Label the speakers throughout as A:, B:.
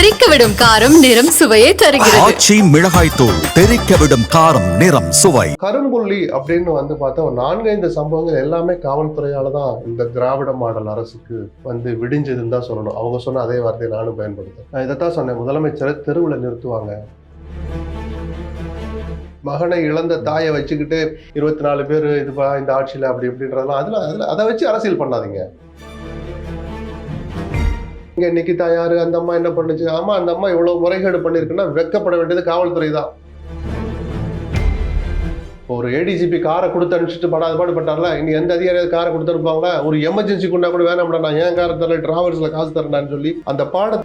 A: தெறிக்க விடும் காரம் நிறம் சுவையை தருகிறது.
B: ஆச்சி மிளகாய் தூள் தெறிக்க விடும் காரம் நிறம் சுவை.
C: கரும்புள்ளி அப்படின்னு வந்து பார்த்தா ஒரு நான்கைந்து சம்பவங்கள் எல்லாமே காவல்துறையால தான் இந்த திராவிட மாடல் அரசுக்கு வந்து விடிஞ்சதுன்னு தான் சொல்லணும். அவங்க சொன்ன அதே வார்த்தையை நானும் பயன்படுத்தேன் நான் இதைத்தான் சொன்னேன். முதலமைச்சரை தெருவில் நிறுத்துவாங்க. மகனை இழந்த தாயை வச்சுக்கிட்டு இருபத்தி நாலு பேர் இதுப்பா இந்த ஆட்சியில் அப்படி இப்படின்றதெல்லாம் அதில் அதில் அதை வச்சு அரசியல் பண்ணாதீங்க. இங்கே நிக்கிதா யாரு? அந்த அம்மா என்ன பண்ணுச்சு? ஆமா அந்த அம்மா இவ்வளவு முறைகேடு பண்ணிருக்குன்னா வெக்கப்பட வேண்டியது காவல்துறை தான் ஒரு ஏடிஜிபி காரை கொடுத்து அனுப்பிச்சிட்டு படாத பாடு பட்டார்ல? இனி எந்த அதிகாரியாவது காரை கொடுத்துருப்பாங்களா ஒரு எமர்ஜென்சி கொண்டா கூட வேணாம்டா நான் ஏன் காரை தரல? டிராவல்ஸில் காசு தரேன்டான்னு சொல்லி அந்த பாட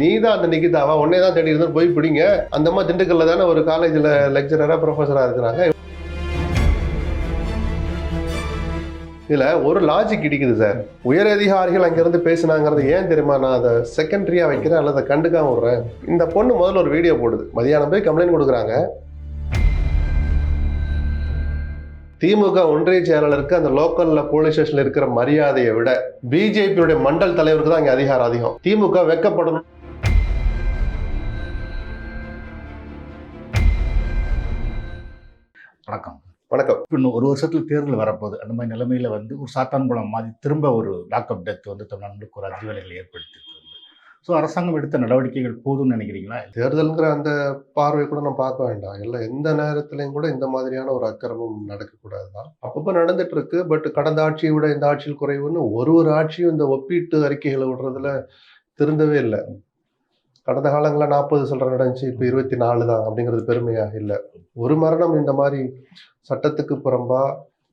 C: நீ தான் அந்த நிகிதாவா உன்னே தான் தேடி இருந்தால் போய் பிடிங்க. அந்த அம்மா திண்டுக்கல்ல தானே ஒரு காலேஜ்ல லெக்சரரா ப்ரொஃபஸராக இருக்கிறாங்க. இதில் ஒரு லாஜிக் இடிக்குது சார் உயர் அதிகாரிகள் அங்கிருந்து பேசினாங்கிறது ஏன் தெரியுமா? நான் அதை செகண்டரியாக வைக்கிறேன் அல்லது கண்டுக்காம விடுறேன். இந்த பொண்ணு முதல்ல ஒரு வீடியோ போடுது. மதியானம் போய் கம்ப்ளைண்ட் கொடுக்குறாங்க. திமுக ஒன்றிய செயலாளருக்கு அந்த லோக்கல்ல போலீஸ் ஸ்டேஷன்ல இருக்கிற மரியாதையை விட பிஜேபியுடைய மண்டல் தலைவருக்கு தான் இங்க அதிகாரம் அதிகம். திமுக வெக்கப்படணும்
D: வணக்கம்.
C: வணக்கம்.
D: இன்னும் ஒரு வருஷத்துல தேர்தல் வரப்போகுது. அந்த மாதிரி நிலைமையில வந்து ஒரு சாத்தான்குளம் மாதிரி திரும்ப ஒரு லாக்அப் டெத் வந்து தமிழ்நாட்டுக்கு ஒரு அதிர்வலைகளை ஏற்படுத்தியிருக்கு. ஸோ அரசாங்கம் எடுத்த நடவடிக்கைகள் போதும்னு நினைக்கிறீங்களா?
C: தேர்தலுங்கிற அந்த பார்வை கூட நம்ம பார்க்க வேண்டாம். எல்லாம் எந்த நேரத்திலையும் கூட இந்த மாதிரியான ஒரு அக்கிரமம் நடக்கக்கூடாது தான் அப்பப்போ நடந்துட்டு இருக்கு பட் கடந்த ஆட்சியை விட இந்த ஆட்சியில் குறைவுன்னு ஒரு ஒரு ஆட்சியும் இந்த ஒப்பீட்டு அறிக்கைகளை விடுறதுல திருந்தவே இல்லை. கடந்த காலங்களில் நாற்பது சொல்கிற நடந்துச்சு இப்போ இருபத்தி நாலு தான் அப்படிங்கிறது பெருமையாக இல்லை. ஒரு மரணம் இந்த மாதிரி சட்டத்துக்கு புறம்பா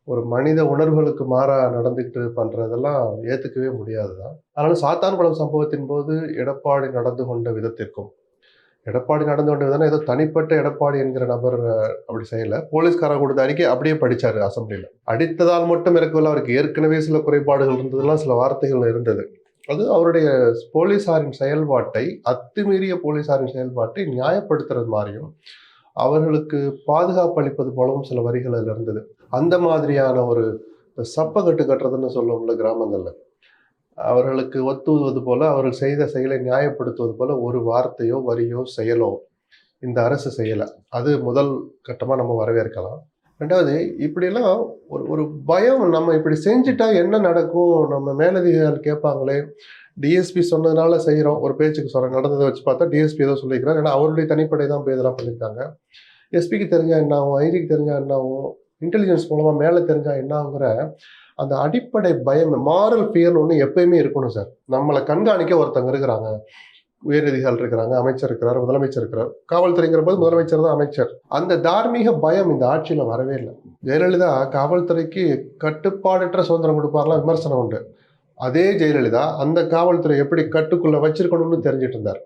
C: ஒரு மனித உணர்வுகளுக்கு மாறாக நடந்துக்கிட்டு பண்ணுறதெல்லாம் ஏற்றுக்கவே முடியாது தான். அதனால் சாத்தான்குளம் சம்பவத்தின் போது எடப்பாடி நடந்து கொண்ட விதத்திற்கும் எடப்பாடி நடந்து கொண்ட விதம்னா ஏதோ தனிப்பட்ட எடப்பாடி என்கிற நபர் அப்படி செய்யல. போலீஸ்காரர் கொடுத்த அறிக்கை அப்படியே படித்தார் அசம்பிளியில். அடித்ததால் மட்டும் இருக்கவில்லை அவருக்கு ஏற்கனவே சில குறைபாடுகள் இருந்ததுலாம் சில வார்த்தைகள் இருந்தது. அது அவருடைய போலீசாரின் செயல்பாட்டை அத்துமீறிய போலீசாரின் செயல்பாட்டை நியாயப்படுத்துறது மாதிரியும் அவர்களுக்கு பாதுகாப்பு அளிப்பது போலவும் சில வரிகள் அதில் இருந்தது. அந்த மாதிரியான ஒரு சப்பக்கட்டு கட்டுறதுன்னு சொல்லுவோம்ல கிராமங்களில் அவர்களுக்கு ஒத்துவது போல அவர்கள் செய்த செயலை நியாயப்படுத்துவது போல ஒரு வார்த்தையோ வரியோ செயலோ இந்த அரசு செய்யலை. அது முதல் கட்டமாக நம்ம வரவேற்கலாம். ரெண்டாவது இப்படிலாம் ஒரு ஒரு பயம் நம்ம இப்படி செஞ்சுட்டா என்ன நடக்கும்? நம்ம மேலதிகாரிகள் கேட்பாங்களே. டிஎஸ்பி சொன்னதுனால செய்கிறோம் ஒரு பேச்சுக்கு சொல்கிறேன் நடந்ததை வச்சு பார்த்தா டிஎஸ்பி ஏதோ சொல்லியிருக்கிறார் ஏன்னா அவருடைய தனிப்படை தான் போய் இதெல்லாம் பண்ணியிருக்காங்க. எஸ்பிக்கு தெரிஞ்சால் என்ன ஆகும்? ஐஜிக்கு தெரிஞ்சால் என்ன ஆகும்? இன்டெலிஜென்ஸ் மூலமாக மேலே தெரிஞ்சால் என்ன அந்த அடிப்படை பயம் மாரல் ஃபியர்னு ஒன்று எப்பயுமே இருக்கணும் சார் நம்மளை கண்காணிக்க ஒருத்தங்க இருக்கிறாங்க. உயரதிகாரிகள் இருக்கிறாங்க அமைச்சர் இருக்கிறார் முதலமைச்சர் இருக்கிறார். காவல்துறைங்கிற போது முதலமைச்சர் தான் அமைச்சர். அந்த தார்மீக பயம் இந்த ஆட்சியில் வரவே இல்லை. ஜெயலலிதா காவல்துறைக்கு கட்டுப்பாடற்ற சுதந்திரம் கொடுப்பார்லாம் விமர்சனம் உண்டு. அதே ஜெயலலிதா அந்த காவல்துறை எப்படி கட்டுக்குள்ள வச்சிருக்கணும்னு தெரிஞ்சிட்டு இருந்தார்.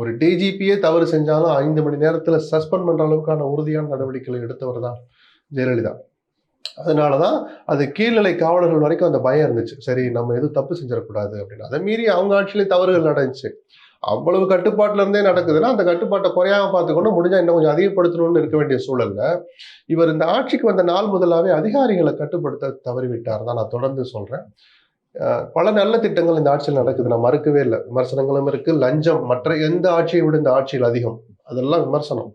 C: ஒரு டிஜிபியே தவறு செஞ்சாலும் ஐந்து மணி நேரத்தில் சஸ்பெண்ட் பண்ணுற அளவுக்கான உறுதியான நடவடிக்கைகளை எடுத்தவர் தான் ஜெயலலிதா. அதனால தான் அது கீழ்நிலை காவலர்கள் வரைக்கும் அந்த பயம் இருந்துச்சு. சரி நம்ம எதுவும் தப்பு செஞ்சிடக்கூடாது அப்படின்னு. அதை மீறி அவங்க ஆட்சியிலே தவறுகள் நடந்துச்சு. அவ்வளவு கட்டுப்பாட்டுல இருந்தே நடக்குதுன்னா அந்த கட்டுப்பாட்டை குறையாம பார்த்துக்கொண்டு முடிஞ்சா இன்னும் கொஞ்சம் அதிகப்படுத்தணும்னு இருக்க வேண்டிய சூழல்ல. இவர் இந்த ஆட்சிக்கு வந்த நாள் முதலாவே அதிகாரிகளை கட்டுப்படுத்த தவறிவிட்டார் தான் நான் தொடர்ந்து சொல்றேன். பல நல்ல திட்டங்கள் இந்த ஆட்சியில் நடக்குது. நான் மறுக்கவே இல்லை. விமர்சனங்களும் இருக்கு. லஞ்சம் மற்ற எந்த ஆட்சியை விட இந்த ஆட்சியில் அதிகம். அதெல்லாம் விமர்சனம்.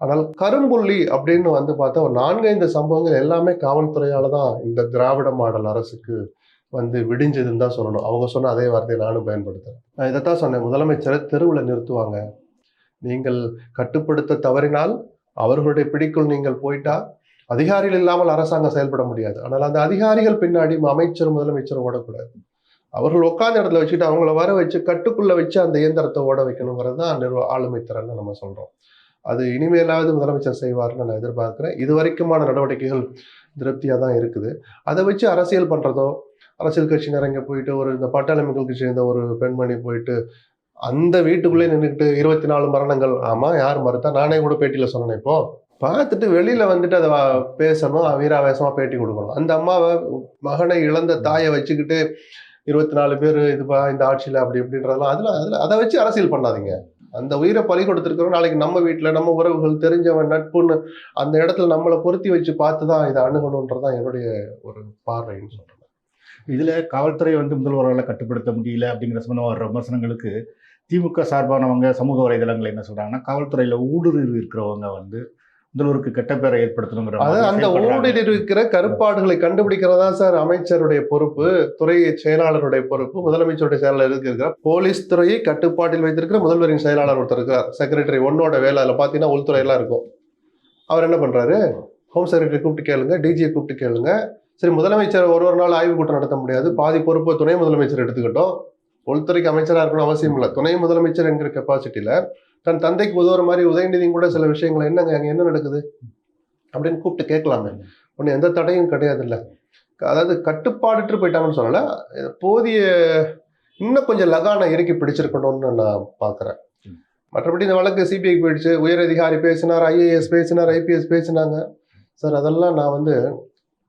C: ஆனால் கரும்புள்ளி அப்படின்னு வந்து பார்த்தா ஒரு நான்கைந்து சம்பவங்கள் எல்லாமே காவல்துறையால தான் இந்த திராவிட மாடல் அரசுக்கு வந்து விடிஞ்சதுன்னு தான் சொல்லணும். அவங்க சொன்ன அதே வார்த்தையை நானும் பயன்படுத்துகிறேன் நான் இதைத்தான் சொன்னேன். முதலமைச்சரை தெருவில் நிறுத்துவாங்க. நீங்கள் கட்டுப்படுத்த தவறினால் அவர்களுடைய பிடிக்குள் நீங்கள் போயிட்டா அதிகாரிகள் இல்லாமல் அரசாங்கம் செயல்பட முடியாது. ஆனால் அந்த அதிகாரிகள் பின்னாடி அமைச்சர் முதலமைச்சரும் ஓடக்கூடாது. அவர்கள் உட்காந்து இடத்துல வச்சுட்டு அவங்கள வர வச்சு கட்டுக்குள்ளே வச்சு அந்த இயந்திரத்தை ஓட வைக்கணுங்கிறது தான் நிர்வ ஆளுமை திறன்னு நம்ம சொல்கிறோம் அது இனிமேலாவது முதலமைச்சர் செய்வார்னு நான் எதிர்பார்க்குறேன். இது வரைக்குமான நடவடிக்கைகள் திருப்தியாக தான் இருக்குது. அதை வச்சு அரசியல் பண்ணுறதோ அரசியல் கட்சியினர் இங்கே போயிட்டு ஒரு இந்த பட்டாளி கட்சி சேர்ந்த ஒரு பெண்மணி போயிட்டு அந்த வீட்டுக்குள்ளே நின்றுக்கிட்டு இருபத்தி நாலு மரணங்கள். ஆமா யார் மறுத்தா? நானே கூட பேட்டியில சொன்னேன் இப்போ. பார்த்துட்டு வெளியில வந்துட்டு அதை பேசணும் வீராவேசமா பேட்டி கொடுக்கணும். அந்த அம்மாவை மகனை இழந்த தாயை வச்சுக்கிட்டு இருபத்தி நாலு பேர் இதுப்பா இந்த ஆட்சியில் அப்படி இப்படின்றதெல்லாம் அதில் அதில் அதை வச்சு அரசியல் பண்ணாதீங்க. அந்த உயிரை பலி கொடுத்துருக்கிறோம். நாளைக்கு நம்ம வீட்டில் நம்ம உறவுகள் தெரிஞ்சவன் நட்புன்னு அந்த இடத்துல நம்மளை பொருத்தி வச்சு பார்த்து தான் இதை அணுகணுன்றது தான் என்னுடைய ஒரு பார்வைன்னு சொல்கிறேன்
D: இதில் காவல்துறை வந்து முதல்வரால் கட்டுப்படுத்த முடியல அப்படிங்கிற சம்பந்தமாக வர்ற விமர்சனங்களுக்கு திமுக சார்பானவங்க சமூக வலைதளங்கள் என்ன சொல்கிறாங்கன்னா காவல்துறையில் ஊடுருவி இருக்கிறவங்க வந்து முதல்வருக்கு கெட்ட பேரை ஏற்படுத்தணுங்கிற
C: அது
D: மாதிரி
C: அந்த. ஊழலில் இருக்கிற கருப்பாடுகளை கண்டுபிடிக்கிறதா சார் அமைச்சருடைய பொறுப்பு துறை செயலாளருடைய பொறுப்பு முதலமைச்சருடைய செயலாளர் இருக்கிற போலீஸ் துறையை கட்டுப்பாட்டில் வைத்திருக்கிற முதல்வரின் செயலாளர் ஒருத்தர் இருக்கார் செக்ரட்டரி ஒன்னோட வேலை அதில் பார்த்தீங்கன்னா உள்துறை எல்லாம் இருக்கும். அவர் என்ன பண்றாரு? ஹோம் செக்ரட்டரி கூப்பிட்டு கேளுங்க டிஜியை கூப்பிட்டு கேளுங்க. சரி முதலமைச்சர் ஒரு ஒரு நாள் ஆய்வுக் கூட்டம் நடத்த முடியாது. பாதி பொறுப்பு துணை முதலமைச்சர் எடுத்துக்கிட்டோம். உள்துறைக்கு அமைச்சராக இருக்கணும் அவசியம் இல்லை. துணை முதலமைச்சர் என்கிற கெப்பாசிட்டியில் தன் தந்தைக்கு உதவுற மாதிரி உதயநிதியும் கூட சில விஷயங்கள் என்னங்க அங்கே என்ன நடக்குது? அப்படின்னு கூப்பிட்டு கேட்கலாமே. ஒன்று எந்த தடையும் கிடையாது இல்லை. அதாவது கட்டுப்பாடுட்டு போயிட்டாங்கன்னு சொல்லலை. போதிய இன்னும் கொஞ்சம் லகானை இறக்கி பிடிச்சிருக்கணும்னு நான் பார்க்குறேன் மற்றபடி இந்த வழக்கு சிபிஐக்கு போயிடுச்சு. உயர் அதிகாரி பேசினார் ஐஏஎஸ் பேசினார் ஐபிஎஸ் பேசினாங்க. சார் அதெல்லாம் நான் வந்து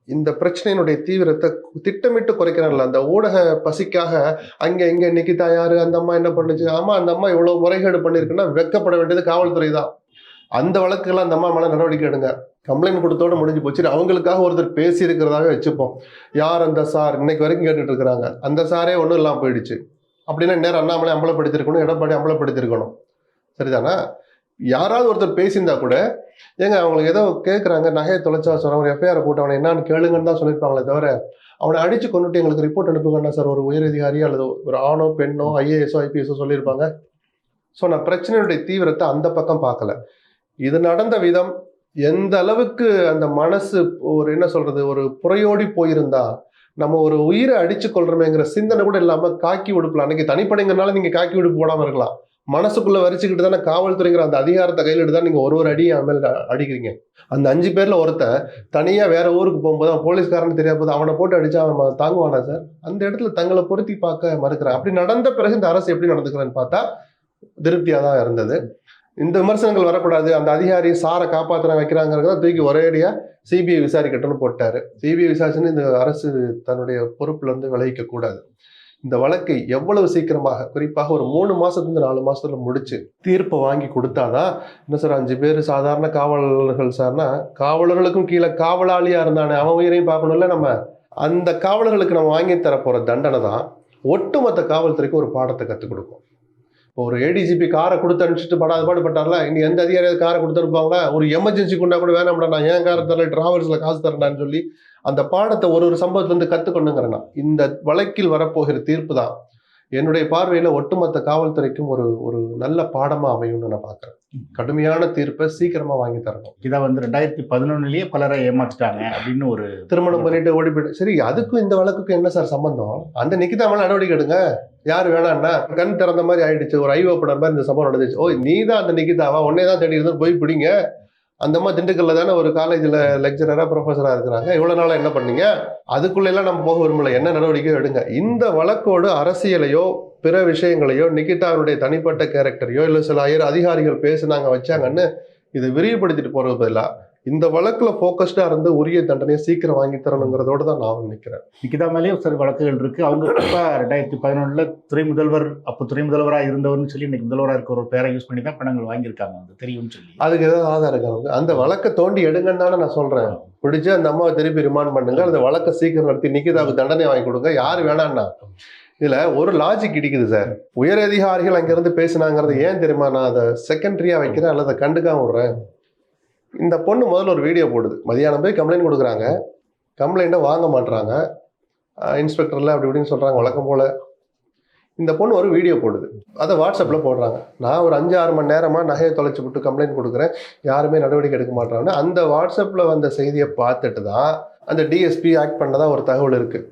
C: இந்த பிரச்சனையினுடைய தீவிரத்தை திட்டமிட்டு குறைக்கிறாங்கல்ல அந்த ஊடக பசிக்காக அங்கே இங்கே நிக்கிதா யாரு அந்த அம்மா என்ன பண்ணுச்சு? ஆமா அந்த அம்மா இவ்வளவு முறைகேடு பண்ணியிருக்குன்னா வெக்கப்பட வேண்டியது காவல்துறை தான். அந்த வழக்குகள்லாம் அந்த அம்மா மேலே நடவடிக்கை எடுங்க. கம்ப்ளைண்ட் கொடுத்தோட முடிஞ்சு போச்சு. அவங்களுக்காக ஒருத்தர் பேசி வச்சுப்போம். யார் அந்த சார்? இன்னைக்கு வரைக்கும் கேட்டுட்டு இருக்கிறாங்க. அந்த சாரே ஒன்றும் இல்லாமல் போயிடுச்சு. அப்படின்னா நேரம் அண்ணாமலை அம்பலப்படுத்திருக்கணும் எடப்பாடி அம்பலப்படுத்திருக்கணும் சரிதானா? யாராவது ஒருத்தர் பேசியிருந்தா கூட ஏங்க அவங்களுக்கு ஏதோ கேட்குறாங்க நகையை தொலைச்சா சொல்கிறாங்க ஒரு எஃப்ஐஆர் போட்டு அவனை என்னன்னு கேளுங்கன்னு தான் சொல்லியிருப்பாங்களே தவிர அவனை அடித்து கொண்டுட்டு எங்களுக்கு ரிப்போர்ட் அனுப்புங்கன்னா சார் ஒரு உயரதிகாரி அல்லது ஒரு ஆணோ பெண்ணோ ஐஏஎஸ்ஓ ஐபிஎஸ்ஓ சொல்லியிருப்பாங்க. ஸோ நான் பிரச்சனையுடைய தீவிரத்தை அந்த பக்கம் பார்க்கல. இது நடந்த விதம் எந்த அளவுக்கு அந்த மனசு ஒரு என்ன சொல்றது ஒரு புறையோடி போயிருந்தா நம்ம ஒரு உயிரை அடிச்சு கொள்றோமேங்கிற சிந்தனை கூட இல்லாமல் காக்கி உடுப்பில் அன்னைக்கு தனிப்படைங்கிறனால நீங்கள் காக்கி உடுப்பு போடாமல் இருக்கலாம். மனசுக்குள்ள வரிச்சுக்கிட்டு தானே காவல்துறைங்கிற அந்த அதிகாரத்தை கையில் தான் நீங்க ஒரு ஒரு அடியும் என் அடிக்கிறீங்க. அந்த அஞ்சு பேர்ல ஒருத்தன் தனியா வேற ஊருக்கு போகும்போது அவன் போலீஸ்காரன் தெரியாத போது அவனை போட்டு அடிச்சா அவன் தாங்குவானா சார்? அந்த இடத்துல தங்களை பொருத்தி பார்க்க மறுக்கிறான். அப்படி நடந்த பிறகு இந்த அரசு எப்படி நடந்துக்கிறேன்னு பார்த்தா திருப்தியா தான் இருந்தது. இந்த விமர்சனங்கள் வரக்கூடாது. அந்த அதிகாரி சாரை காப்பாற்றுற வைக்கிறாங்கிறத தூக்கி ஒரேடியாக சிபிஐ விசாரிக்கட்டும்னு போட்டார். சிபிஐ விசாரிச்சுன்னு இந்த அரசு தன்னுடைய பொறுப்புல இருந்து விளைவிக்க கூடாது. இந்த வழக்கை எவ்வளவு சீக்கிரமாக குறிப்பாக ஒரு மூணு மாசத்துல நாலு மாசத்துல முடிச்சு தீர்ப்பை வாங்கி கொடுத்தாதான் என்ன சார் அஞ்சு பேர் சாதாரண காவலர்கள் சார்னா காவலர்களுக்கும் கீழே காவலாளியா இருந்தானே அவன் உயிரையும் பார்க்கணும்ல நம்ம? அந்த காவலர்களுக்கு நம்ம வாங்கி தர போற தண்டனை தான் ஒட்டுமொத்த காவல்துறைக்கு ஒரு பாடத்தை கற்றுக் கொடுக்கும். இப்போ ஒரு ஏடிஜிபி காரை கொடுத்து அனுப்பிச்சிட்டு படாத பாடு பட்டார்ல இனி எந்த அதிகாரியாவது காரை கொடுத்து அனுப்புவாங்களா ஒரு எமர்ஜென்சி கொண்டா கூட வேணாம்டா நான் ஏன் காரை தரல டிராவல்ஸில் காசு தரேன்டான்னு சொல்லி அந்த பாடத்தை ஒரு ஒரு சம்பவத்துலேருந்து கற்றுக்கொண்டுங்கிறேன் நான். இந்த வழக்கில் வரப்போகிற தீர்ப்பு தான் என்னுடைய பார்வையில ஒட்டுமொத்த காவல்துறைக்கும் ஒரு ஒரு நல்ல பாடமா அமையும்னு நான் பார்க்கறேன். கடுமையான தீர்ப்பை சீக்கிரமா வாங்கி தரணும்.
D: இதை வந்து ரெண்டாயிரத்தி பதினொன்னுலயே பலரை ஏமாத்திட்டாங்க அப்படின்னு ஒரு
C: திருமணம் பண்ணிட்டு ஓடி போயிட்டு சரி அதுக்கும் இந்த வழக்குக்கும் என்ன சார் சம்பந்தம்? அந்த நிக்கிதா மேல நடவடிக்கை எடுங்க. யார் வேணான்னா கண் திறந்த மாதிரி ஆயிடுச்சு. ஒரு ஐ ஓப்பனர் மாதிரி இந்த சம்பவம் நடந்துச்சு. ஓ நீ தான் அந்த நிக்கிதாவா? உன்னே தான் தேடி இருந்து போய் பிடிங்க. அந்த அம்மா திண்டுக்கல்ல தானே ஒரு காலேஜில் லெக்சரரா ப்ரொஃபஸராக இருக்கிறாங்க. இவ்வளோ நாளாக என்ன பண்ணீங்க? அதுக்குள்ளெல்லாம் நம்ம போக விரும்பல. என்ன நடவடிக்கையோ எடுங்க. இந்த வழக்கோடு அரசியலையோ பிற விஷயங்களையோ நிக்கிட்டாருடைய தனிப்பட்ட கேரக்டரையோ இல்லை சில ஐயர் அதிகாரிகள் பேசுனாங்க வச்சாங்கன்னு இதை விரிவுபடுத்திட்டு போகிறது பதிலாக இந்த வழக்குல ஃபோக்கஸ்டா இருந்து உரிய தண்டனையை சீக்கிரம் வாங்கி தரணுங்கிறதோட தான் நான் நிக்கிறேன்
D: நிக்கிதா மேலேயும் சில வழக்குகள் இருக்கு. அவங்க இப்ப ரெண்டாயிரத்தி பதினொன்னுல துறை முதல்வர் அப்போ துறை முதல்வரா இருந்தவர்னு சொல்லி இன்னைக்கு முதல்வரா இருக்க ஒரு பேரை யூஸ் பண்ணி தான் பணங்கள் வாங்கியிருக்காங்க. வந்து தெரியும்னு சொல்லி.
C: அதுக்கு ஏதாவது ஆதாரம் நமக்கு? அந்த வழக்கை தோண்டி எடுங்கன்னு தானே நான் சொல்றேன். பிடிச்சு அந்த அம்மாவை திருப்பி ரிமாண்ட் பண்ணுங்க. அந்த வழக்கை சீக்கிரம் நடத்தி நிக்கிதாவுக்கு தண்டனை வாங்கி கொடுங்க. யாரு வேணான்னா. இதுல ஒரு லாஜிக் இடிக்குது சார் உயர் அதிகாரிகள் அங்கிருந்து பேசினாங்கிறது ஏன் தெரியுமா? நான் அதை செகண்டரியா வைக்கிறேன் அல்லது அதை கண்டுக்காம விடுறேன். இந்த பொண்ணு முதல்ல ஒரு வீடியோ போடுது. மதியானம் போய் கம்ப்ளைண்ட் கொடுக்குறாங்க. கம்ப்ளைண்ட்டை வாங்க மாட்டுறாங்க இன்ஸ்பெக்டரில் அப்படி இப்படின்னு சொல்கிறாங்க வழக்கம் போல். இந்த பொண்ணு ஒரு வீடியோ போடுது. அதை வாட்ஸ்அப்பில் போடுறாங்க. நான் ஒரு அஞ்சு ஆறு மணி நேரமாக நகையை தொலைச்சி விட்டு கம்ப்ளைண்ட் கொடுக்குறேன். யாருமே நடவடிக்கை எடுக்க மாட்டாங்க அந்த வாட்ஸ்அப்பில் வந்த செய்தியை பார்த்துட்டு தான் அந்த டிஎஸ்பி ஆக்ட் பண்ணதாக ஒரு தகவல் இருக்குது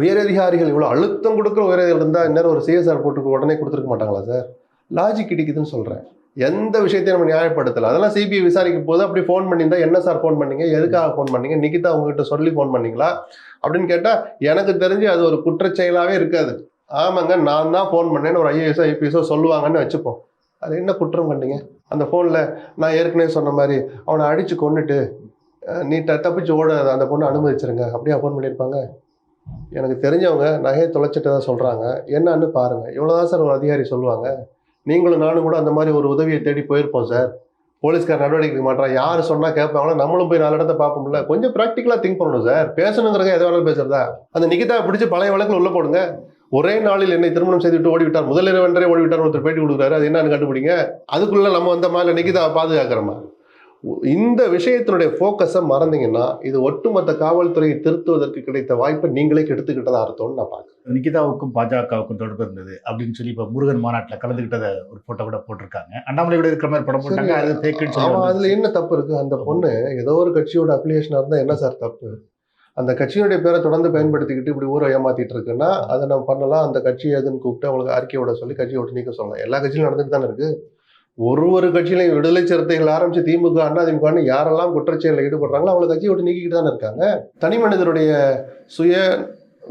C: உயரதிகாரிகள் இவ்வளோ அழுத்தம் கொடுக்குற உயரதிகாரிகள் இருந்தால் இந்நேரம் ஒரு சிஎஸ்ஆர் போட்டுக்கு உடனே கொடுத்துருக்க மாட்டாங்களா சார் லாஜிக் இடிக்குதுன்னு சொல்கிறேன் எந்த விஷயத்தையும் நம்ம நியாயப்படுத்தல. அதெல்லாம் சிபிஐ விசாரிக்கும் போது அப்படி ஃபோன் பண்ணியிருந்தா என்ன சார் ஃபோன் பண்ணீங்க? எதுக்காக ஃபோன் பண்ணீங்க? நிகிதா உங்ககிட்ட சொல்லி ஃபோன் பண்ணீங்களா? அப்படின்னு கேட்டால் எனக்கு தெரிஞ்சு அது ஒரு குற்றச்செயலாகவே இருக்காது. ஆமாங்க நான் தான் ஃபோன் பண்ணேன்னு ஒரு ஐஏஎஸ்ஓ ஐபிஎஸ்ஓ சொல்லுவாங்கன்னு வச்சுப்போம். அது என்ன குற்றம் பண்ணீங்க அந்த ஃபோனில் நான் ஏற்கனவே சொன்ன மாதிரி அவனை அடித்து கொன்னுட்டு நீ த தப்பிச்சு ஓட அந்த பொண்ணை அனுமதிச்சிருங்க. அப்படியே ஃபோன் பண்ணியிருப்பாங்க? எனக்கு தெரிஞ்சவங்க நகையை தொலைச்சிட்டு தான் சொல்கிறாங்க என்னன்னு பாருங்கள் இவ்வளோதான் சார் ஒரு அதிகாரி சொல்லுவாங்க. நீங்களும் நானும் கூட அந்த மாதிரி ஒரு உதவியை தேடி போயிருப்போம் சார் போலீஸ்கார் நடவடிக்கை மாட்டான் யார் சொன்னால் கேட்பாங்களோ நம்மளும் போய் நாலு இடத்த பார்ப்போம்ல. கொஞ்சம் ப்ராக்டிக்கலாக திங்க் பண்ணணும் சார் பேசணுங்கிறத எதை வேணாலும் பேசுறதா? அந்த நிகிதா பிடிச்சி பழைய வழக்கில் உள்ள போடுங்க. ஒரே நாளில் என்னை திருமணம் செய்துவிட்டு ஓடிவிட்டார். முதலிரவன்றே ஓடிவிட்டார். ஒருத்தர் பேட்டி கொடுக்குறாரு. அது என்னன்னு கண்டுபிடிங்க. அதுக்குள்ளே நம்ம வந்த மாதிரி நிகிதாவை பாதுகாக்கிறோமா? இந்த விஷயத்தினுடைய ஃபோக்கஸை மறந்தீங்கன்னா இது ஒட்டுமொத்த காவல்துறையை திருத்துவதற்கு கிடைத்த வாய்ப்பை நீங்களே கெடுத்துக்கிட்டதா அர்த்தம்னு நான் பார்க்குறேன்.
D: நிகிதாவுக்கும் பாஜகவுக்கும் தொடர்பு இருந்தது அப்படின்னு சொல்லி இப்போ முருகன் மாநாட்டில் கலந்துக்கிட்டத ஒரு போட்டோ கூட போட்டிருக்காங்க. அண்ணாமலை கூட இருக்கிற மாதிரி படம் போட்டாங்க அது ஃபேக்குன்னு
C: ஆமா அதுல. என்ன தப்பு இருக்கு? அந்த பொண்ணு ஏதோ ஒரு கட்சியோட அப்ளிகேஷனா இருந்தா என்ன சார் தப்பு? அந்த கட்சியுடைய பேரை தொடர்ந்து பயன்படுத்திக்கிட்டு இப்படி ஊரை ஏமாத்திட்டு இருக்குன்னா அதை நம்ம பண்ணலாம். அந்த கட்சி எதுன்னு கூப்பிட்டு அவங்களுக்கு அறிக்கையோட சொல்லி கட்சியை விட்டு நீக்க சொல்லலாம். எல்லா கட்சியிலும் நடந்துட்டு தானே இருக்கு? ஒரு ஒரு கட்சியிலையும் விடுதலை சிறுத்தைகள் ஆரம்பிச்சு திமுக அண்ணா யாரெல்லாம் குற்றச்செயலில் ஈடுபடுறாங்களோ அவங்களை கட்சியை விட்டு நீக்கிட்டு தானே இருக்காங்க. தனி மனிதருடைய சுய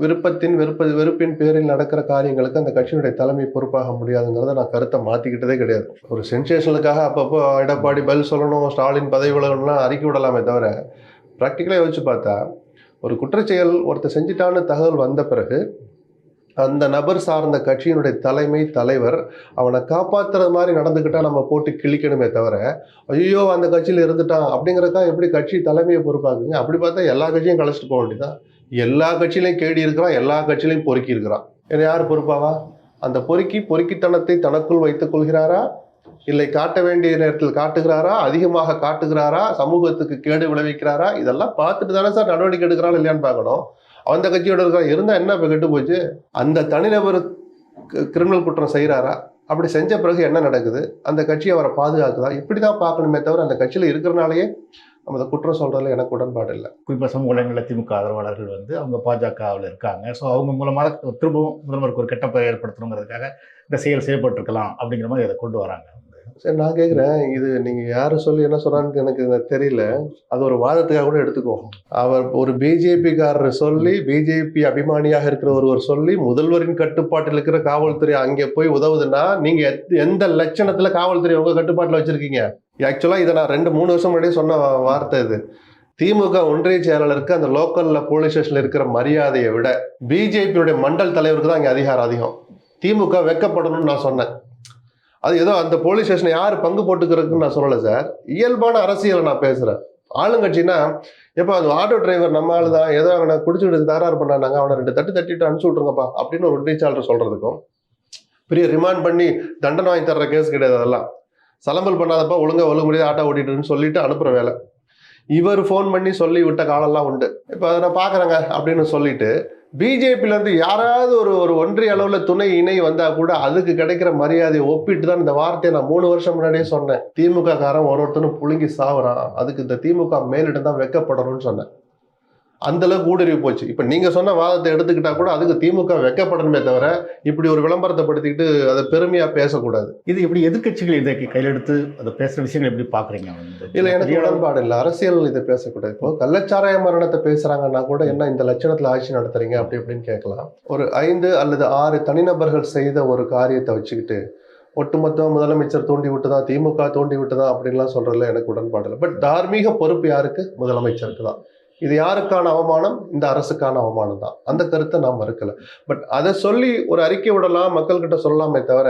C: விருப்பத்தின் விருப்ப வெறுப்பின் பேரில் நடக்கிற காரியங்களுக்கு அந்த கட்சியினுடைய தலைமை பொறுப்பாக முடியாதுங்கிறத நான் கருத்தை மாற்றிக்கிட்டதே கிடையாது. ஒரு சென்சேஷனுக்காக அப்பப்போ எடப்பாடி பதில் சொல்லணும் ஸ்டாலின் பதவி விலகணும்லாம் அறிக்கை விடலாமே தவிர ப்ராக்டிக்கலாக யோசிச்சு பார்த்தா ஒரு குற்றச்செயல் ஒருத்தர் செஞ்சிட்டான்னு தகவல் வந்த பிறகு அந்த நபர் சார்ந்த கட்சியினுடைய தலைமை தலைவர் அவனை காப்பாற்றுற மாதிரி நடந்துக்கிட்டால் நம்ம போட்டு கிழிக்கணுமே தவிர ஐயோ அந்த கட்சியில் இருந்துட்டான் அப்படிங்கிறக்கா எப்படி கட்சி தலைமையை பொறுப்பாக்குங்க? அப்படி பார்த்தா எல்லா கட்சியும் கழிச்சிட்டு போக வேண்டியதான் எல்லா கட்சியிலையும் கேடி இருக்கிறான் எல்லா கட்சியிலையும் பொறுக்கி இருக்கிறான். என்ன யார் பொறுப்பாவா? அந்த பொறுக்கி பொறுக்கித்தனத்தை தனக்குள் வைத்துக் கொள்கிறாரா? இல்லை காட்ட வேண்டிய நேரத்தில் காட்டுகிறாரா? அதிகமாக காட்டுகிறாரா? சமூகத்துக்கு கேடு விளைவிக்கிறாரா? இதெல்லாம் பார்த்துட்டு தானே சார் நடவடிக்கை எடுக்கிறான் இல்லையான்னு பார்க்கணும். அந்த கட்சியோட இருந்தால் என்ன இப்போ கெட்டு போச்சு? அந்த தனிநபர் கிரிமினல் குற்றம் செய்கிறாரா அப்படி செஞ்ச பிறகு என்ன நடக்குது? அந்த கட்சி அவரை பாதுகாக்குதா? இப்படி தான் பார்க்கணுமே தவிர அந்த கட்சியில் இருக்கிறனாலேயே நம்ம அதை குற்றம் சொல்கிறதுல எனக்கு உடன்பாடு இல்லை.
D: குறிப்பாக சமூக இடங்களில் திமுக ஆதரவாளர்கள் வந்து அவங்க பாஜகவில் இருக்காங்க. ஸோ அவங்க மூலமாக திரும்பவும் முதல்வருக்கு ஒரு கெட்ட பெயர் ஏற்படுத்தணுங்கிறதுக்காக இந்த செயல் செய்யப்பட்டிருக்கலாம் அப்படிங்கிற மாதிரி அதை கொண்டு வராங்க.
C: சரி நான் கேட்குறேன் இது நீங்கள் யார் சொல்லி என்ன சொல்கிறான்னு எனக்கு தெரியல. அது ஒரு வாதத்துக்காக கூட எடுத்துக்கோ. அவர் ஒரு பிஜேபிக்காரர் சொல்லி பிஜேபி அபிமானியாக இருக்கிற ஒருவர் சொல்லி முதல்வரின் கட்டுப்பாட்டில் இருக்கிற காவல்துறை அங்கே போய் உதவுதுன்னா நீங்கள் எத்- எந்த லட்சணத்தில் காவல்துறை உங்கள் கட்டுப்பாட்டில் வச்சுருக்கீங்க? ஆக்சுவலாக இதை நான் ரெண்டு மூணு வருஷம் முன்னாடியே சொன்ன வார்த்தை இது. திமுக ஒன்றிய செயலாளருக்கு அந்த லோக்கல்ல போலீஸ் ஸ்டேஷன்ல இருக்கிற மரியாதையை விட பிஜேபியுடைய மண்டல் தலைவருக்கு தான் இங்கே அதிகாரம் அதிகம். திமுக வெக்கப்படணும்னு நான் சொன்னேன். அது ஏதோ அந்த போலீஸ் ஸ்டேஷன் யார் பங்கு போட்டுக்கிறதுக்குன்னு நான் சொல்லலை சார் இயல்பான அரசியலை நான் பேசுகிறேன் ஆளுங்கட்சினா எப்போ அது ஆட்டோ டிரைவர் நம்ம ஆளு தான். ஏதோ அவனை குடிச்சுக்கிட்டு தகராறு பண்ணாங்க அவனை ரெண்டு தட்டு தட்டிட்டு அனுப்பிச்சு விட்ருங்கப்பா அப்படின்னு ஒரு ஒன்றியச்சாளர் சொல்கிறதுக்கும் பெரிய ரிமாண்ட் பண்ணி தண்டனை வாங்கி தர்ற கேஸ் கிடையாது அதெல்லாம். சலம்பல் பண்ணாதப்பா ஒழுங்கா ஒழுங்கு முடியாது ஆட்டோ ஓட்டிட்டுன்னு சொல்லிட்டு அனுப்புகிற வேலை. இவர் ஃபோன் பண்ணி சொல்லி விட்ட காலம்லாம் உண்டு. இப்போ அதை நான் பார்க்குறேங்க அப்படின்னு சொல்லிட்டு பிஜேபியிலேருந்து யாராவது ஒரு ஒரு ஒன்றிய அளவில் துணை இணை வந்தால் கூட அதுக்கு கிடைக்கிற மரியாதையை ஒப்பிட்டு தான் இந்த வார்த்தையை நான் மூணு வருஷம் முன்னாடியே சொன்னேன். திமுக காரன் ஒரு ஒருத்தனும் புழுங்கி சாவுறான். அதுக்கு இந்த திமுக மேலிடம் தான் வெக்கப்படணும்னு சொன்னேன். அந்த அளவுக்கு ஊடுருவி போச்சு. இப்ப நீங்க சொன்ன வாதத்தை எடுத்துக்கிட்டா கூட அதுக்கு திமுக வெக்கப்படணுமே தவிர இப்படி ஒரு விளம்பரத்தை படுத்திக்கிட்டு அதை பெருமையா பேசக்கூடாது.
D: இது எப்படி எதிர்க்கட்சிகள் இதை கையில் எடுத்து அதை பேசுகிற விஷயங்கள் எப்படி பார்க்குறீங்க?
C: இல்ல எனக்கு உடன்பாடு இல்லை. அரசியல் இதை பேசக்கூடாது. இப்போ கள்ளச்சாராய மரணத்தை பேசுறாங்கன்னா கூட என்ன இந்த லட்சணத்துல ஆட்சி நடத்துறீங்க? அப்படி இப்படின்னு கேட்கலாம். ஒரு ஐந்து அல்லது ஆறு தனிநபர்கள் செய்த ஒரு காரியத்தை வச்சுக்கிட்டு ஒட்டுமொத்த முதலமைச்சர் தூண்டி விட்டுதான் திமுக தூண்டி விட்டுதான் அப்படின்லாம் சொல்றதுல எனக்கு உடன்பாடு இல்லை. பட் தார்மீக பொறுப்பு யாருக்கு? முதலமைச்சருக்கு தான். இது யாருக்கான அவமானம்? இந்த அரசுக்கான அவமானம் தான். அந்த கருத்தை நான் மறுக்கல. பட் அதை சொல்லி ஒரு அறிக்கை விடலாம் மக்கள்கிட்ட சொல்லலாமே தவிர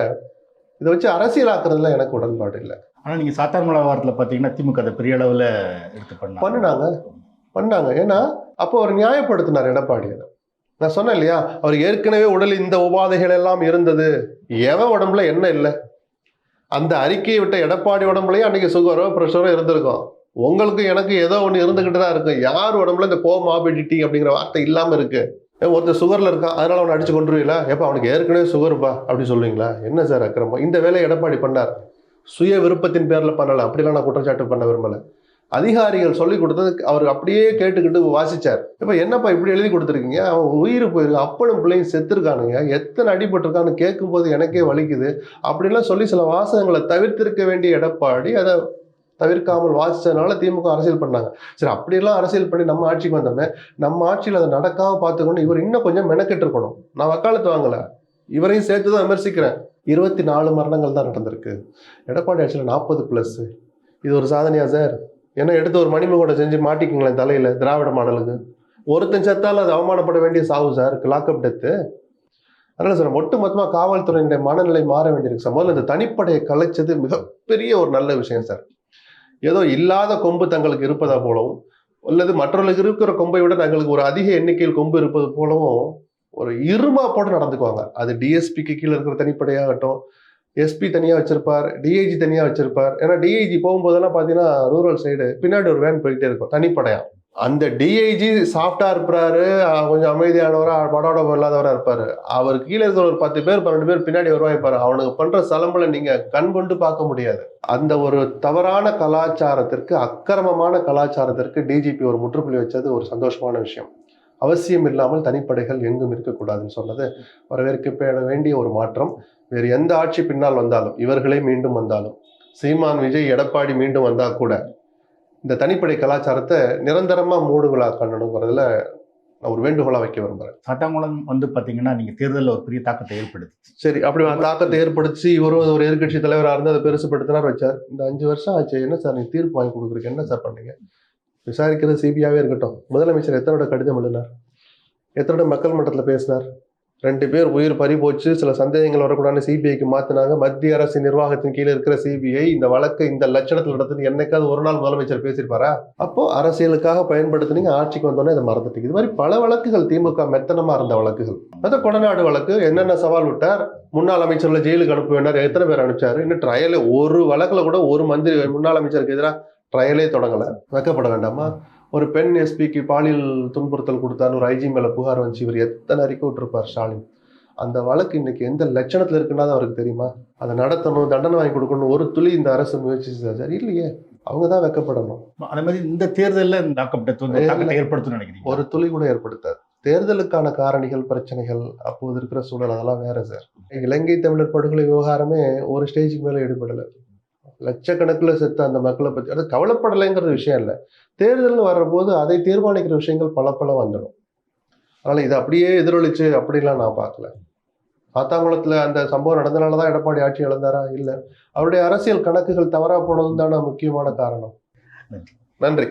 C: இதை வச்சு அரசியலாக்குறதுல எனக்கு உடன்பாடு இல்லை.
D: ஆனால் நீங்கள் சாத்தான்மலை வாரத்தில் பார்த்தீங்கன்னா திமுக அதை பெரிய அளவில் எடுத்து பண்ணாங்க.
C: பண்ணுனாங்க. பண்ணாங்க. ஏன்னா அப்போ அவர் நியாயப்படுத்தினார் எடப்பாடி அதை. நான் சொன்னேன் இல்லையா? அவர் ஏற்கனவே உடலில் இந்த உபாதைகள் எல்லாம் இருந்தது. எவன் உடம்புல என்ன இல்லை? அந்த அறிக்கையை விட்ட எடப்பாடி உடம்புலயும் அன்னைக்கு சுகரோ ப்ரெஷரோ இருந்திருக்கும். உங்களுக்கு எனக்கு ஏதோ ஒன்று இருந்துக்கிட்டு தான் இருக்கும் யார் உடம்புல இந்த கோமாபிடிட்டி அப்படிங்கிற வார்த்தை இல்லாமல் இருக்கு. ஏன் ஒருத்தர் சுகரில் இருக்கான் அதனால் அவனை அடிச்சு கொண்டுருவீங்களா எப்போ அவனுக்கு ஏற்கனவே சுகர்ப்பா அப்படின்னு சொல்லுவீங்களா? என்ன சார் அக்கிரமம்? இந்த வேலையை எடப்பாடி பண்ணார். சுய விருப்பத்தின் பேரில் பண்ணலை. அப்படிலாம் நான் குற்றச்சாட்டு பண்ண விரும்பலை. அதிகாரிகள் சொல்லி கொடுத்தது அவர் அப்படியே கேட்டுக்கிட்டு வாசிச்சார். இப்போ என்னப்பா இப்படி எழுதி கொடுத்துருக்கீங்க? அவன் உயிர் போயிருக்கு. அப்பனும் பிள்ளையும் செத்துருக்கானுங்க. எத்தனை அடிபட்டிருக்கான்னு கேட்கும்போது எனக்கே வலிக்குது. அப்படிலாம் சொல்லி சில வாசகங்களை தவிர்த்திருக்க வேண்டிய எடப்பாடி அதை தவிர்க்காமல் வாசிச்சதுனால திமுக அரசியல் பண்ணாங்க. சரி அப்படியெல்லாம் அரசியல் பண்ணி நம்ம ஆட்சிக்கு வந்தோமே நம்ம ஆட்சியில் அதை நடக்காமல் பார்த்துக்கணும் இவர் இன்னும் கொஞ்சம் மெனக்கெட்டு இருக்கணும். நான் வக்காலத்து வாங்கலை. இவரையும் சேர்த்து தான் விமர்சிக்கிறேன். இருபத்தி நாலு மரணங்கள் தான் நடந்திருக்கு. எடப்பாடி ஆட்சியில் நாற்பது ப்ளஸ் இது ஒரு சாதனையா சார்? ஏன்னா எடுத்து ஒரு மணிமகோட செஞ்சு மாட்டிக்கிங்களேன் தலையில் திராவிட மாடலுக்கு? ஒருத்தன் செத்தாலும் அது அவமானப்பட வேண்டிய சாவு சார். லாக்அப் டெத்து அதனால சார் ஒட்டு மொத்தமாக காவல்துறையினுடைய மனநிலை மாற வேண்டியிருக்கு சார். முதல்ல இந்த தனிப்படையை கலைச்சது மிகப்பெரிய ஒரு நல்ல விஷயம் சார். ஏதோ இல்லாத கொம்பு தங்களுக்கு இருப்பதா போலவும் அல்லது மற்றவர்களுக்கு இருக்கிற கொம்பை விட தங்களுக்கு ஒரு அதிக எண்ணிக்கையில் கொம்பு இருப்பது போலவும் ஒரு இருமா போட்டு நடந்துக்குவாங்க. அது டிஎஸ்பிக்கு கீழே இருக்கிற தனிப்படையாகட்டும் எஸ்பி தனியாக வச்சிருப்பார் டிஐஜி தனியாக வச்சிருப்பார். ஏன்னா டிஐஜி போகும்போதெல்லாம் பார்த்தீங்கன்னா ரூரல் சைடு பின்னாடி ஒரு வேன் போயிட்டே இருக்கும் தனிப்படையாக அந்த டிஐஜி சாஃப்டா இருப்பாரு. கொஞ்சம் அமைதியானவரா படோட இல்லாதவரா இருப்பாரு. அவர் கீழே இருக்கிற ஒரு பத்து பேர் பன்னெண்டு பேர் பின்னாடி வருவாய்ப்பாரு அவனுக்கு பண்ற சலம்பலை நீங்க கண் கொண்டு பார்க்க முடியாது. அந்த ஒரு தவறான கலாச்சாரத்திற்கு அக்கிரமமான கலாச்சாரத்திற்கு டிஜிபி ஒரு முற்றுப்புள்ளி வச்சது ஒரு சந்தோஷமான விஷயம். அவசியம் இல்லாமல் தனிப்படைகள் எங்கும் இருக்கக்கூடாதுன்னு சொன்னது வரவேற்க வேண்டிய ஒரு மாற்றம். வேறு எந்த ஆட்சி பின்னால் வந்தாலும் இவர்களே மீண்டும் வந்தாலும் சீமான் விஜய் எடப்பாடி மீண்டும் வந்தா கூட இந்த தனிப்படை கலாச்சாரத்தை நிரந்தரமா மூடு விழா கண்ணணுங்கிறதுல நான் ஒரு வேண்டுகோளா வைக்க விரும்புறேன்.
D: சட்டமூலம் வந்து பார்த்தீங்கன்னா நீங்கள் தேர்தலில் ஒரு பெரிய தாக்கத்தை ஏற்படுத்துச்சு.
C: சரி அப்படி தாக்கத்தை ஏற்படுத்தி இவரும் ஒரு எதிர்க்கட்சி தலைவராக இருந்து அதை பெருசுப்படுத்தினார் வச்சார். இந்த அஞ்சு வருஷம் ஆச்சு. என்ன சார் நீங்க தீர்ப்பு வாங்கி கொடுக்குறீங்க? என்ன சார் பண்ணீங்க விசாரிக்கிறது சிபிஐவே இருக்கட்டும். முதலமைச்சர் எத்தனோட கடிதம் எழுதினார்? எத்தனோட மக்கள் மன்றத்தில் பேசினார்? ரெண்டு பேர் உயிர் பறிபோச்சு சில சந்தேகங்கள் வரக்கூடாதுன்னு சிபிஐக்கு மாத்தினாங்க. மத்திய அரசு நிர்வாகத்தின் கீழே இருக்கிற சிபிஐ இந்த வழக்கு இந்த லட்சணத்தில் நடத்துன்னு என்னைக்காவது ஒரு நாள் முதலமைச்சர் பேசியிருப்பாரா? அப்போ அரசியலுக்காக பயன்படுத்தினீங்க ஆட்சிக்கு வந்தோடனே இதை மறந்துட்டீங்க. இது மாதிரி பல வழக்குகள் திமுக மெத்தனமா இருந்த வழக்குகள். அது கொடநாடு வழக்கு என்னென்ன சவால் விட்டார்? முன்னாள் அமைச்சர்ல ஜெயிலுக்கு அனுப்ப எத்தனை பேர் அனுப்பிச்சாரு? இன்னும் ட்ரையலே ஒரு வழக்குல கூட ஒரு மந்திரி முன்னாள் அமைச்சருக்கு எதிராக ட்ரையலே தொடங்கலை. வைக்கப்பட வேண்டாமா? ஒரு பெண் எஸ்பிக்கு பாலியல் துன்புறுத்தல் கொடுத்தாரு ஒரு ஐஜி மேல புகார் வந்துச்சு. இவர் எத்தனை அறிக்கை விட்டுருப்பார் ஸ்டாலின்? அந்த வழக்கு இன்னைக்கு எந்த லட்சணத்துல இருக்குன்னா அவருக்கு தெரியுமா? அதை நடத்தணும் தண்டனை வாங்கி கொடுக்கணும் ஒரு துளி இந்த அரசு முயற்சி சார் இல்லையே. அவங்க தான் வைக்கப்படணும்.
D: அதே மாதிரி இந்த தேர்தலில் தாக்கப்பட்ட ஏற்படுத்தும்னு நினைக்கிறீங்க?
C: ஒரு துளி கூட ஏற்படுத்தாது. தேர்தலுக்கான காரணிகள் பிரச்சனைகள் அப்போது இருக்கிற சூழல் அதெல்லாம் வேற சார் இலங்கை தமிழர் படுகொலை விவகாரமே ஒரு ஸ்டேஜுக்கு மேல ஈடுபடல. லட்சக்கணக்கில் செத்த அந்த மக்களை பத்தி அது கவலைப்படலைங்கிறது விஷயம் இல்லை. தேர்தல்னு வர்றபோது அதை தீர்மானிக்கிற விஷயங்கள் பல பல வந்துடும். அதனால இது அப்படியே எதிரொலிச்சு அப்படிலாம் நான் பார்க்கல. சாத்தாங்குளத்துல அந்த சம்பவம் நடந்தனால தான் எடப்பாடி ஆட்சி இழந்தாரா? இல்லை. அவருடைய அரசியல் கணக்குகள் தவறா போனதும் தானே முக்கியமான காரணம். நன்றி.